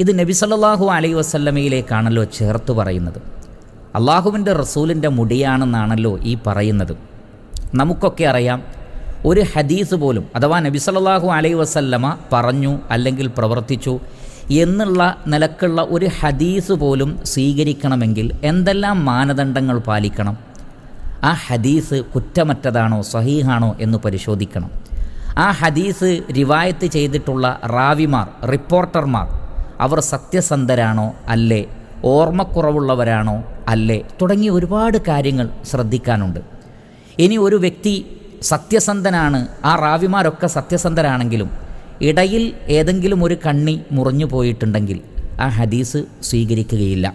ഇത് നബി സല്ലാഹു അലൈ വസല്ലമയിലേക്കാണല്ലോ ചേർത്ത് പറയുന്നത്. അള്ളാഹുവിന്റെ റസൂലിന്റെ മുടിയാണെന്നാണല്ലോ ഈ പറയുന്നത്. നമുക്കൊക്കെ അറിയാം ഒരു ഹദീസ് പോലും അഥവാ നബി സല്ലാഹു അലൈ വസല്ലമ പറഞ്ഞു അല്ലെങ്കിൽ പ്രവർത്തിച്ചു എന്നുള്ള നിലക്കുള്ള ഒരു ഹദീസ് പോലും സ്വീകരിക്കണമെങ്കിൽ എന്തെല്ലാം മാനദണ്ഡങ്ങൾ പാലിക്കണം? ആ ഹദീസ് കുറ്റമറ്റതാണോ സഹീഹാണോ എന്ന് പരിശോധിക്കണം. ആ ഹദീസ് റിവായത്ത് ചെയ്തിട്ടുള്ള റാവിമാർ റിപ്പോർട്ടർമാർ അവർ സത്യസന്ധരാണോ? അല്ലേ? ഓർമ്മക്കുറവുള്ളവരാണോ? അല്ലേ? തുടങ്ങിയ ഒരുപാട് കാര്യങ്ങൾ ശ്രദ്ധിക്കാനുണ്ട്. ഇനി ഒരു വ്യക്തി സത്യസന്ധനാണ് ആ റാവിമാരൊക്കെ സത്യസന്ധരാണെങ്കിലും ഇടയിൽ ഏതെങ്കിലും ഒരു കണ്ണി മുറിഞ്ഞു പോയിട്ടുണ്ടെങ്കിൽ ആ ഹദീസ് സ്വീകരിക്കുകയില്ല.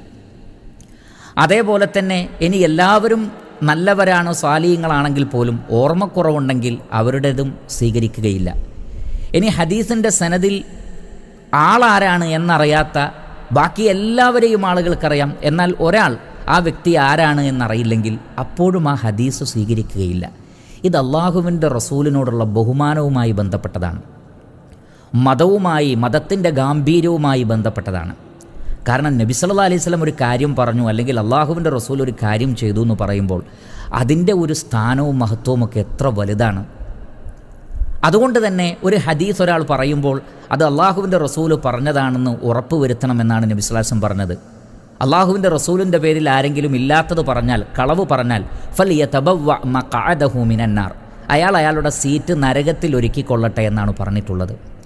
അതേപോലെ തന്നെ ഇനി എല്ലാവരും നല്ലവരാണ് സ്വാലീയങ്ങളാണെങ്കിൽ പോലും ഓർമ്മക്കുറവുണ്ടെങ്കിൽ അവരുടേതും സ്വീകരിക്കുകയില്ല. ഇനി ഹദീസിന്റെ സനദിൽ ആളാരാണ് എന്നറിയാത്ത ബാക്കി എല്ലാവരെയും ആളുകൾക്കറിയാം. എന്നാൽ ഒരാൾ ആ വ്യക്തി ആരാണ് എന്നറിയില്ലെങ്കിൽ അപ്പോഴും ആ ഹദീസ് സ്വീകരിക്കുകയില്ല. ഇത് അള്ളാഹുവിന്റെ റസൂലിനോടുള്ള ബഹുമാനവുമായി ബന്ധപ്പെട്ടതാണ്. മതവുമായി മതത്തിന്റെ ഗാംഭീര്യവുമായി ബന്ധപ്പെട്ടതാണ്. കാരണം നബി സല്ലാ അലൈഹി സ്വലം ഒരു കാര്യം പറഞ്ഞു അല്ലെങ്കിൽ അള്ളാഹുവിന്റെ റസൂൽ ഒരു കാര്യം ചെയ്തു എന്ന് പറയുമ്പോൾ അതിന്റെ ഒരു സ്ഥാനവും മഹത്വവും ഒക്കെ എത്ര വലുതാണ്. അതുകൊണ്ട് തന്നെ ഒരു ഹദീസ് ഒരാൾ പറയുമ്പോൾ അത് അള്ളാഹുവിന്റെ റസൂൽ പറഞ്ഞതാണെന്ന് ഉറപ്പ് വരുത്തണമെന്നാണ് നബിസ്ലാസം പറഞ്ഞത്. അള്ളാഹുവിന്റെ റസൂലിന്റെ പേരിൽ ആരെങ്കിലും ഇല്ലാത്തത് പറഞ്ഞാൽ കളവ് പറഞ്ഞാൽ ഫൽ യതബവ്വ മഖഅദഹു അയാൾ അയാളുടെ സീറ്റ് നരകത്തിൽ ഒരുക്കിക്കൊള്ളട്ടെ എന്നാണ് പറഞ്ഞിട്ടുള്ളത്.